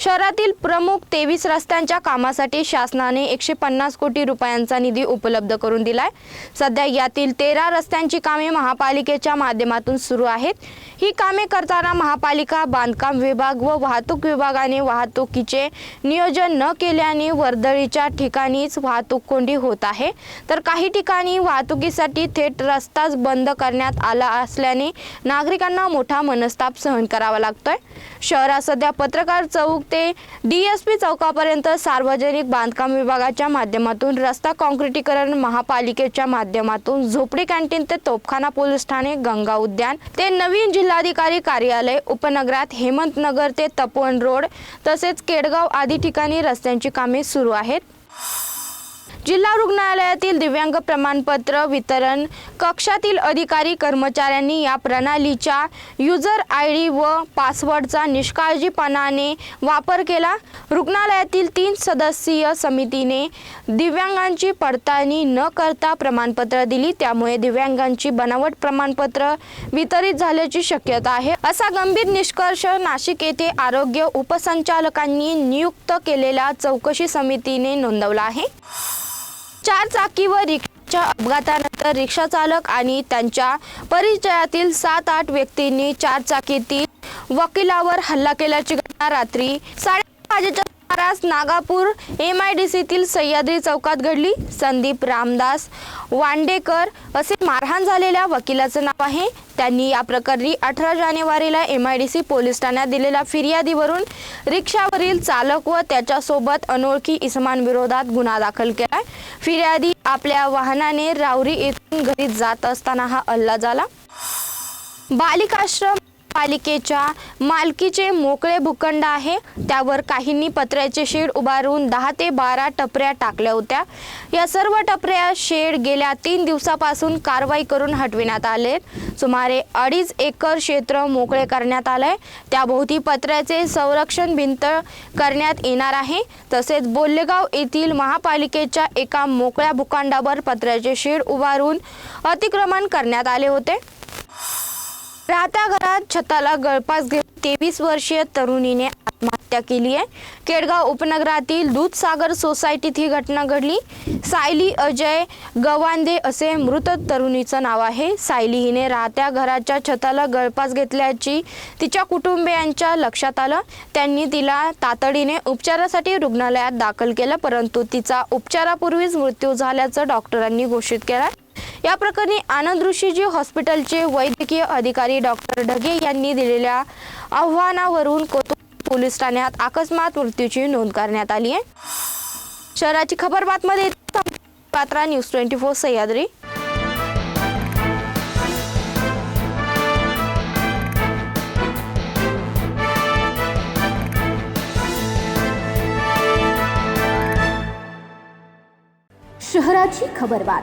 शहरातील प्रमुख तेवीस रस्त्यांच्या कामासाठी शासनाने एकशे पन्नास कोटी रुपयांचा निधी उपलब्ध करून दिलाय. सध्या यातील तेरा रस्त्यांची कामे महापालिकेच्या माध्यमातून सुरू आहेत. ही कामे करताना महापालिका बांधकाम विभाग व वाहतूक विभागाने वाहतुकीचे नियोजन न केल्याने वर्दळीच्या ठिकाणीच वाहतूक कोंडी होत आहे. तर काही ठिकाणी वाहतुकीसाठी थेट रस्ताच बंद करण्यात आला असल्याने नागरिकांना मोठा मनस्ताप सहन करावा लागतोय. शहरात सध्या पत्रकार चौक ते डी एस पी चौकापर्यंत सार्वजनिक बांधकाम विभागाच्या माध्यमातून रस्ता काँक्रिटीकरण महापालिकेच्या माध्यमातून झोपडी कॅन्टीन ते तोपखाना पोलीस ठाणे गंगा उद्यान ते नवीन जिल्हाधिकारी कार्यालय उपनगरात हेमंतनगर ते तपोवन रोड तसेच केडगाव आदी ठिकाणी रस्त्यांची कामे सुरू आहेत. जिल्हा रुग्णालयातील दिव्यांग प्रमाणपत्र वितरण कक्षातील अधिकारी कर्मचाऱ्यांनी या प्रणालीच्या युजर आय डी व पासवर्डचा निष्काळजीपणाने वापर केला. रुग्णालयातील तीन सदस्यीय समितीने दिव्यांगांची पडताळणी न करता प्रमाणपत्र दिली. त्यामुळे दिव्यांगांची बनावट प्रमाणपत्र वितरित झाल्याची शक्यता आहे. असा गंभीर निष्कर्ष नाशिक येथे आरोग्य उपसंचालकांनी नियुक्त केलेल्या चौकशी समितीने नोंदवला आहे. चार चाकी व रिक्षाच्या अपघातानंतर रिक्षा चालक आणि त्यांच्या परिचयातील सात आठ व्यक्तींनी चार चाकीतील वकिलावर हल्ला केल्याची घटना रात्री साडे वाजेच्या सुमारास नागापूर एम आय डी सीतील सह्याद्री चौकात घडली. संदीप रामदास वांडेकर असे मारहाण झालेल्या वकिलाचं नाव आहे. त्यांनी या प्रकरणी अठरा जानेवारीला M I D C police ठाण्यात दिलेल्या फिर्यादीवरून रिक्षावरील चालक व त्याच्यासोबत अनोळखी इसमांविरोधात गुन्हा दाखल केला फिर्यादी आपल्या वाहनाने रावरी येथून घरी जात असताना हा हल्ला झाला. बालिकाश्रम पालिकेच्या मालकीचे मोकळे भूखंड आहे. त्यावर काहींनी पत्र्याचे शेड उभारून दहा ते बारा टपऱ्या टाकल्या होत्या. या सर्व टपऱ्या शेड गेल्या तीन दिवसापासून कारवाई करून हटविण्यात आले. सुमारे अडीच एकर क्षेत्र मोकळे करण्यात आलंय. त्याभोवती पत्र्याचे संरक्षण भिंत करण्यात येणार आहे. तसेच बोल्लेगाव येथील महापालिकेच्या एका मोकळ्या भूखंडावर पत्र्याचे शेड उभारून अतिक्रमण करण्यात आले होते. राहत्या घरात छताला गळपास घेऊन तेवीस वर्षीय तरुणीने आत्महत्या केली आहे. केडगाव उपनगरातील दूधसागर सोसायटीत ही घटना घडली. सायली अजय गवांदे असे मृत तरुणीचं नाव आहे. सायली हिने राहत्या घराच्या छताला गळपास घेतल्याची तिच्या कुटुंबियांच्या लक्षात आलं. त्यांनी तिला तातडीने उपचारासाठी रुग्णालयात दाखल केलं परंतु तिचा उपचारापूर्वीच मृत्यू झाल्याचं डॉक्टरांनी घोषित केलं. या प्रकरणी आनंद ऋषीजी हॉस्पिटलचे वैद्यकीय अधिकारी डॉक्टर ढगे यांनी दिलेल्या आव्हानावरून कोथरूड पोलीस ठाण्यात अकस्मात मृत्यूची नोंद करण्यात आली आहे. शहराची खबर बातमध्ये पात्रा न्यूज ट्वेंटी फोर सह्याद्री. शहराची खबरबात